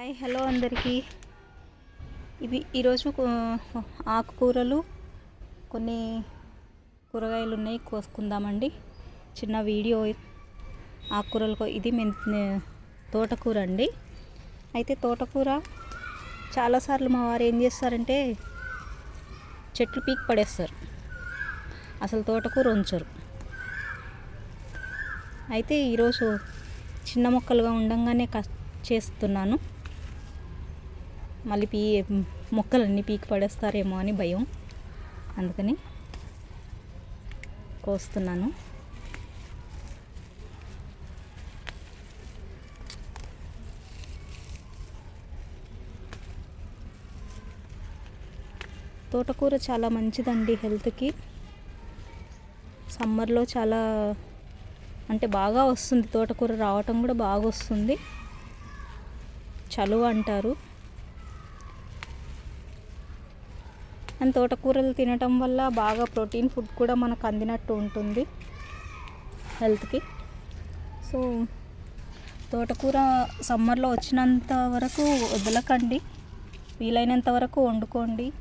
Hi hello అందరికీ. ఇవి ఈరోజు ఆకుకూరలు కొన్ని కూరగాయలు ఉన్నాయి కోసుకుందామండి. చిన్న వీడియో ఆకుకూరలు ఇది మెన్ తోటకూర అండి అయితే తోటకూర చాలాసార్లు మా వారు ఏం చేస్తారంటే చెట్లు పీక్ పడేస్తారు. అసలు తోటకూర ఉంచరు అయితే ఈరోజు చిన్న మొక్కలుగా ఉండంగానే కట్ చేస్తున్నాను. మళ్ళీ పీ మొక్కలన్నీ పీకి పడేస్తారేమో అని భయం. అందుకని కోస్తున్నాను. తోటకూర చాలా మంచిదండి హెల్త్కి. సమ్మర్లో చాలా అంటే బాగా వస్తుంది. తోటకూర రావటం కూడా బాగా వస్తుంది. చలువ అంటారు. అండ్ తోటకూరలు తినటం వల్ల బాగా ప్రోటీన్ ఫుడ్ కూడా మనకు అందినట్టు ఉంటుంది హెల్త్కి. సో తోటకూర సమ్మర్లో వచ్చినంత వరకు వదలకండి. వీలైనంత వరకు వండుకోండి.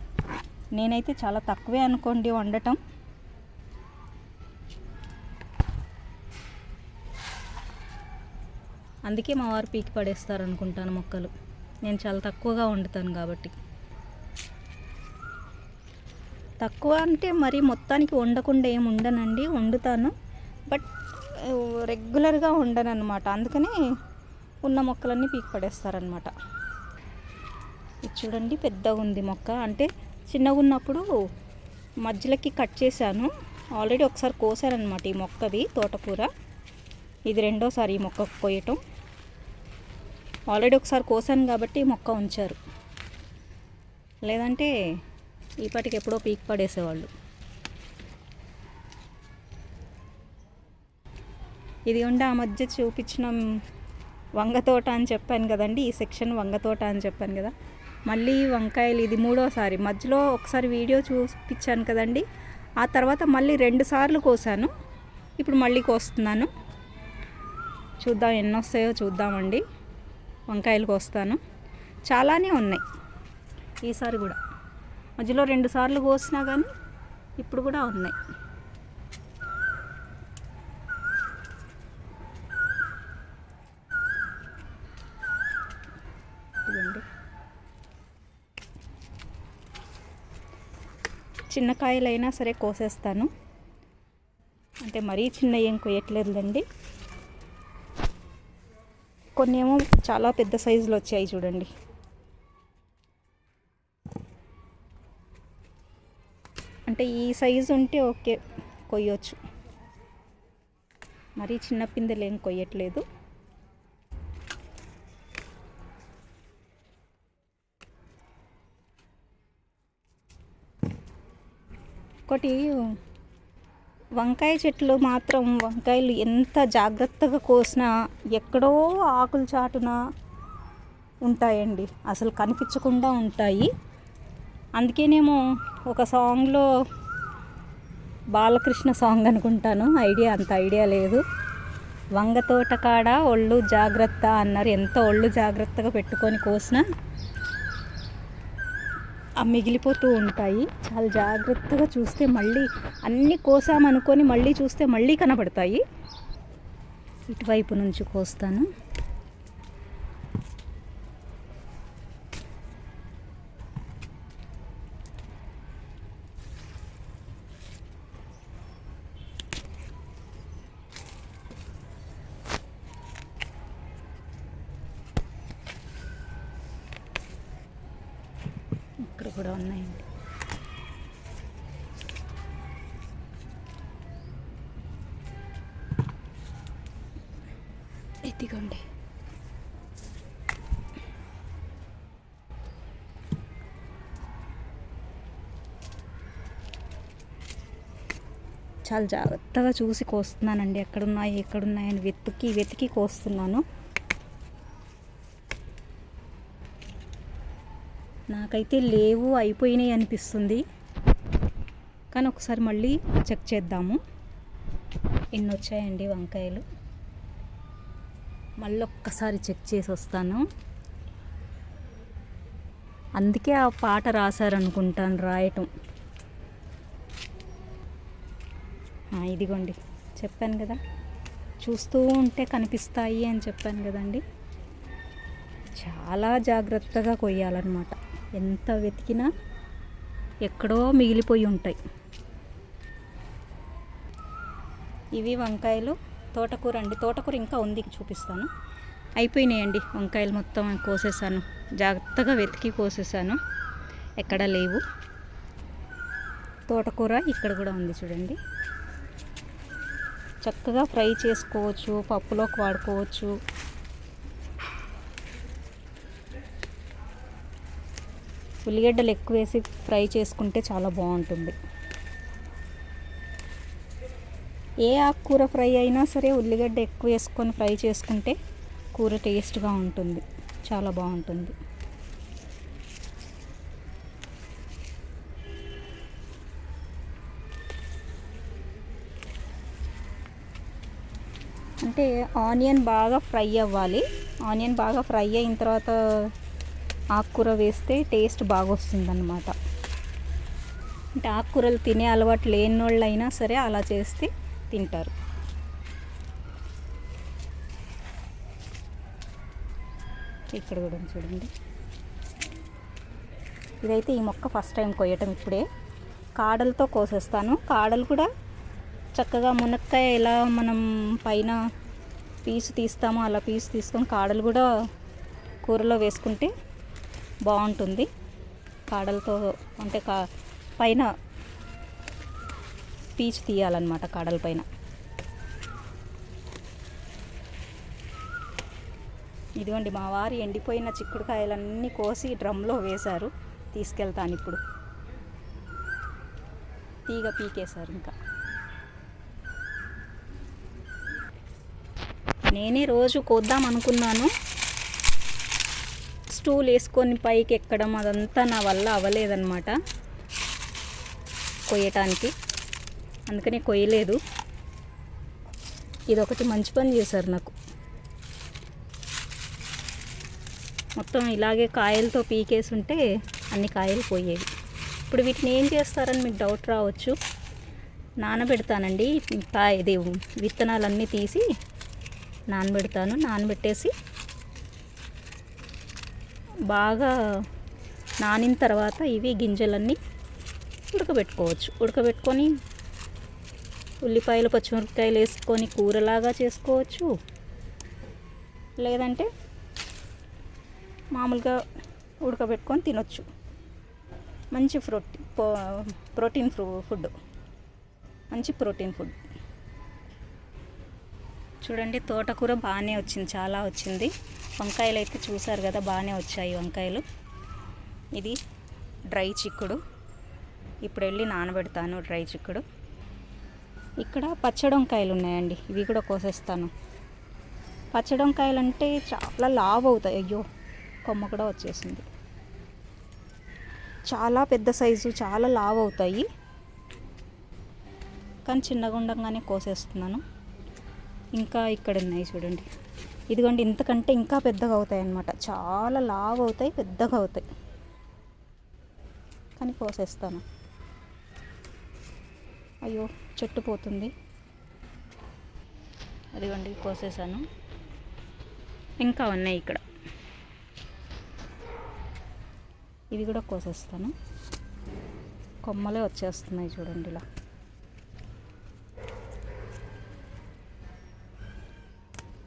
నేనైతే చాలా తక్కువే అనుకోండి వండటం. అందుకే మా వారు పీకి పడేస్తారు అనుకుంటాను మొక్కలు. నేను చాలా తక్కువగా వండుతాను కాబట్టి. తక్కువ అంటే మరి మొత్తానికి వండకుండా ఏమి ఉండనండి వండుతాను. బట్ రెగ్యులర్గా ఉండను అనమాట అందుకని ఉన్న మొక్కలన్నీ పీక్ పడేస్తారనమాట ఇది చూడండి పెద్దగా ఉంది మొక్క. అంటే చిన్నగా ఉన్నప్పుడు మధ్యలోకి కట్ చేశాను. ఆల్రెడీ ఒకసారి కోసారనమాట ఈ మొక్కది తోటకూర. ఇది రెండోసారి ఈ మొక్క కోయటం. ఆల్రెడీ ఒకసారి కోసాను కాబట్టి ఈ మొక్క ఉంచారు. లేదంటే ఈపాటికి ఎప్పుడో పీక్ పడేసేవాళ్ళు. ఇది ఉండి ఆ మధ్య చూపించిన వంగ తోట అని చెప్పాను కదండి ఈ సెక్షన్ వంగ తోట అని చెప్పాను కదా. మళ్ళీ వంకాయలు ఇది మూడోసారి. మధ్యలో ఒకసారి వీడియో చూపించాను కదండి ఆ తర్వాత మళ్ళీ రెండు సార్లు కోసాను. ఇప్పుడు మళ్ళీ కోస్తున్నాను. చూద్దాం ఎన్ని వస్తాయో చూద్దామండి. వంకాయలు కోస్తాను. చాలానే ఉన్నాయి. ఈసారి కూడా. మధ్యలో రెండు సార్లు కోసినా కానీ ఇప్పుడు కూడా ఉన్నాయి. చిన్న కాయలైనా సరే కోసేస్తాను. అంటే మరీ చిన్న ఏం కొయ్యట్లేదులేండి. కొన్ని ఏమో చాలా పెద్ద సైజులో వచ్చాయి చూడండి. అంటే ఈ సైజు ఉంటే ఓకే కొయ్యొచ్చు. మరీ చిన్న పిందెలు ఏం కొయ్యట్లేదు. ఒకటి వంకాయ చెట్లు మాత్రం వంకాయలు ఎంత జాగ్రత్తగా కోసినా ఎక్కడో ఆకులు చాటున ఉంటాయండి. అసలు కనిపించకుండా ఉంటాయి. అందుకేనేమో ఒక సాంగ్లో బాలకృష్ణ సాంగ్ అనుకుంటాను. ఐడియా అంత ఐడియా లేదు. వంగ తోట కాడ ఒళ్ళు జాగ్రత్త అన్నారు. ఎంత ఒళ్ళు జాగ్రత్తగా పెట్టుకొని కోసినా ఆ మిగిలిపోతూ ఉంటాయి. చాలా జాగ్రత్తగా చూస్తే మళ్ళీ అన్నీ కోసామనుకొని మళ్ళీ చూస్తే మళ్ళీ కనబడతాయి. ఇటువైపు నుంచి కోస్తాను ఇక్కడ కూడా ఉన్నాయండి. ఇదిగోండి. చాలా జాగ్రత్తగా చూసి కోస్తున్నానండి. ఎక్కడున్నాయి ఎక్కడున్నాయని వెతికి వెతికి కోస్తున్నాను. నాకైతే లేవు అయిపోయినాయి అనిపిస్తుంది. కానీ ఒకసారి మళ్ళీ చెక్ చేద్దాము. ఎన్ని వచ్చాయండి వంకాయలు? మళ్ళీ ఒక్కసారి చెక్ చేసి వస్తాను. అందుకే ఆ పాట రాశారనుకుంటాను రాయటం. ఇదిగోండి. చెప్పాను కదా. చూస్తూ ఉంటే కనిపిస్తాయి అని చెప్పాను కదండి. చాలా జాగ్రత్తగా కొయ్యాలన్నమాట. ఎంత వెతికినా ఎక్కడో మిగిలిపోయి ఉంటాయి. ఇవి వంకాయలు. తోటకూర అండి. తోటకూర ఇంకా ఉంది చూపిస్తాను. అయిపోయినాయండి వంకాయలు మొత్తం కోసేసాను. జాగ్రత్తగా వెతికి కోసేసాను. ఎక్కడ లేవు. తోటకూర ఇక్కడ కూడా ఉంది చూడండి. చక్కగా ఫ్రై చేసుకోవచ్చు పప్పులోకి వాడుకోవచ్చు. ఉల్లిగడ్డలు ఎక్కువ వేసి ఫ్రై చేసుకుంటే చాలా బాగుంటుంది. ఏ ఆకుకూర ఫ్రై అయినా సరే ఉల్లిగడ్డ ఎక్కువ వేసుకొని ఫ్రై చేసుకుంటే కూర టేస్ట్గా ఉంటుంది. చాలా బాగుంటుంది. అంటే ఆనియన్ బాగా ఫ్రై అవ్వాలి. ఆనియన్ బాగా ఫ్రై అయిన తర్వాత ఆకుకూర వేస్తే టేస్ట్ బాగా వస్తుందన్నమాట అంటే ఆకుకూరలు తినే అలవాటు లేని వాళ్ళు అయినా సరే అలా చేస్తే తింటారు. ఇక్కడ కూడా చూడండి. ఇదైతే ఈ మొక్క ఫస్ట్ టైం కొయ్యటం ఇప్పుడే. కాడలతో కోసేస్తాను. కాడలు కూడా చక్కగా మునక్కాయ ఎలా మనం పైన పీసు తీస్తామో అలా పీసు తీసుకొని కాడలు కూడా కూరలో వేసుకుంటే బాగుంటుంది. కాడలతో అంటే కా పైన పీచు తీయాలన్నమాట కాడల పైన. ఇదిగోండి మా వారు ఎండిపోయిన చిక్కుడుకాయలన్నీ కోసి డ్రమ్లో వేశారు. తీసుకెళ్తాను ఇప్పుడు. తీగ పీకేశారు ఇంకా. నేనే రోజు కోద్దాం అనుకున్నాను స్టూల్ వేసుకొని పైకి ఎక్కడం అదంతా నా వల్ల అవ్వలేదన్నమాట. కొయ్యటానికి. అందుకనే కొయ్యలేదు. ఇది ఒకటి మంచి పని చేశారు నాకు. మొత్తం ఇలాగే కాయలతో పీకేసి ఉంటే అన్ని కాయలు పోయేవి. ఇప్పుడు వీటిని ఏం చేస్తారని మీకు డౌట్ రావచ్చు. నానబెడతానండి. కాయ ఇది విత్తనాలన్నీ తీసి నానబెడతాను. నానబెట్టేసి బాగా నానిన తర్వాత ఇవి గింజలన్నీ ఉడకబెట్టుకోవచ్చు. ఉడకబెట్టుకొని ఉల్లిపాయలు పచ్చిమిరపకాయలు వేసుకొని కూరలాగా చేసుకోవచ్చు. లేదంటే మామూలుగా ఉడకబెట్టుకొని తినొచ్చు. మంచి ఫ్రూట్ ప్రోటీన్ ఫ్రూ ఫుడ్. మంచి ప్రోటీన్ ఫుడ్. చూడండి తోటకూర బాగానే వచ్చింది చాలా వచ్చింది. వంకాయలు అయితే చూసారు కదా బాగానే వచ్చాయి వంకాయలు. ఇది డ్రై చిక్కుడు. ఇప్పుడు వెళ్ళి నానబెడతాను డ్రై చిక్కుడు. ఇక్కడ పచ్చడి వంకాయలు ఉన్నాయండి ఇవి కూడా కోసేస్తాను. పచ్చడి వంకాయలు అంటే చాలా లావ్ అవుతాయి. అయ్యో కొమ్మ కూడా వచ్చేసింది. చాలా పెద్ద సైజు చాలా లావ్ అవుతాయి. కానీ చిన్నగా ఉండగానే కోసేస్తున్నాను. ఇంకా ఇక్కడ ఉన్నాయి చూడండి. ఇదిగోండి ఇంతకంటే ఇంకా పెద్దగా అవుతాయి అన్నమాట. చాలా లావ్ అవుతాయి పెద్దగా అవుతాయి. కానీ కోసేస్తాను. అయ్యో చెట్టు పోతుంది. అదిగోండి కోసేసాను. ఇంకా ఉన్నాయి ఇక్కడ. ఇవి కూడా కోసేస్తాను. కొమ్మలే వచ్చేస్తున్నాయి చూడండి ఇలా.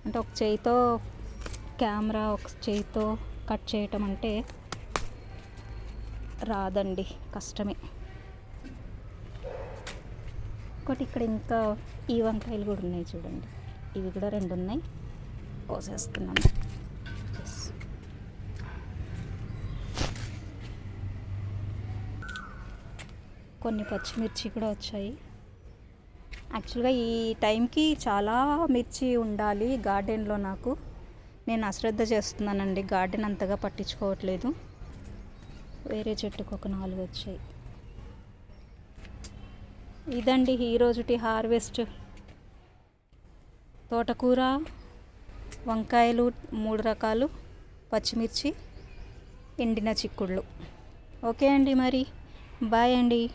అంటే ఒక చేయితో కెమెరా ఒక చేయితో కట్ చేయటం అంటే రాదండి కష్టమే. ఒకటి ఇక్కడ ఇంకా ఈ వంకాయలు కూడా ఉన్నాయి చూడండి. ఇవి కూడా రెండు ఉన్నాయి. కోసేస్తున్నాను. కొన్ని పచ్చిమిర్చి కూడా వచ్చాయి. యాక్చువల్గా ఈ టైంకి చాలా మిర్చి ఉండాలి గార్డెన్లో నాకు. నేను అశ్రద్ధ చేస్తున్నానండి గార్డెన్ అంతగా పట్టించుకోవట్లేదు. వేరే చెట్టుకు ఒక నాలుగు వచ్చాయి. ఇదండి ఈరోజుటి హార్వెస్ట్. తోటకూర వంకాయలు మూడు రకాలు పచ్చిమిర్చి ఎండిన చిక్కుళ్ళు. ఓకే అండి మరి. బాయ్ అండి.